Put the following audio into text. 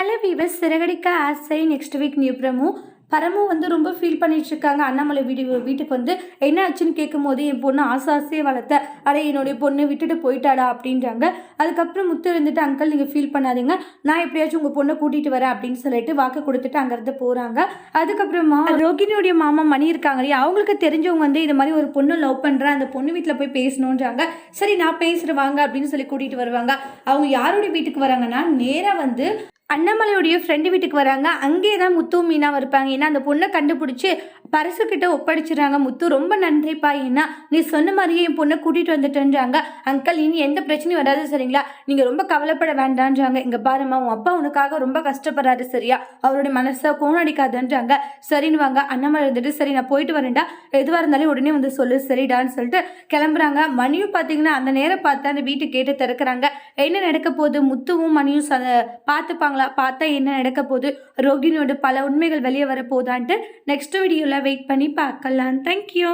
Hello viewers తిరగడిక ఆశై next week new promo பரமும் வந்து ரொம்ப ஃபீல் பண்ணிட்டு இருக்காங்க அண்ணாமலை வீடு வீட்டுக்கு வந்து என்ன ஆச்சுன்னு கேட்கும்போது என் பொண்ணு ஆசை ஆசையே வளர்த்த. அட என்னுடைய பொண்ணு விட்டுட்டு போயிட்டாடா அப்படின்றாங்க. அதுக்கப்புறம் முத்து இருந்துட்டு அங்கிள் நீங்கள் ஃபீல் பண்ணாதீங்க. நான் எப்படியாச்சும் உங்கள் பொண்ணை கூட்டிகிட்டு வரேன் அப்படின்னு சொல்லிட்டு வாக்கு கொடுத்துட்டு அங்கேருந்து போகிறாங்க அதுக்கப்புறமா ரோகிணியுடைய மாமா மணி இருக்காங்க இல்லையா? அவங்களுக்கு தெரிஞ்சவங்க வந்து இது மாதிரி ஒரு பொண்ணு லவ் பண்ணுறேன் அந்த பொண்ணு வீட்டில் போய் பேசணுன்றாங்க சரி நான் பேசுகிறேன் வாங்க அப்படின்னு சொல்லி கூட்டிகிட்டு வருவாங்க. அவங்க யாருடைய வீட்டுக்கு வராங்கன்னா நேராக வந்து அண்ணாமலையுடைய ஃப்ரெண்டு வீட்டுக்கு வராங்க. அங்கே தான் முத்து மீனாவும் இருப்பாங்க. ஏன்னா அந்த பொண்ணை கண்டுபிடிச்சி பரிசுக்கிட்ட ஒப்படைச்சிடுறாங்க. முத்து ரொம்ப நன்றிப்பா ஏன்னா நீ சொன்ன மாதிரியே என் பொண்ணை கூட்டிகிட்டு வந்துட்டேன்றாங்க. அங்கிள் இனி எந்த பிரச்சனையும் வராது சரிங்களா? நீங்கள் ரொம்ப கவலைப்பட வேண்டான்றாங்க. இங்கே பாருமா உன் அப்பா உனக்காக ரொம்ப கஷ்டப்படுறாரு சரியா? அவருடைய மனசை கோணடிக்காதுன்றாங்க. சரின்னு வாங்க அண்ணாமலை இருந்துட்டு சரி நான் போயிட்டு வரேன்டா. எதுவாக இருந்தாலும் உடனே வந்து சொல்லு சரிடான்னு சொல்லிட்டு கிளம்புறாங்க. மணியும் பார்த்தீங்கன்னா அந்த நேரம் பார்த்து அந்த வீட்டு கேட்டு திறக்கிறாங்க. என்ன நடக்க போகுது? முத்துவும் மணியும் ச பார்த்துப்பாங்களா பார்த்தா என்ன நடக்க போகுது? ரோகிணியோட பல உண்மைகள் வெளியே வர போதான்ட்டு நெக்ஸ்ட் வீடியோவில் வெயிட் பண்ணி பார்க்கலாம் தேங்க்யூ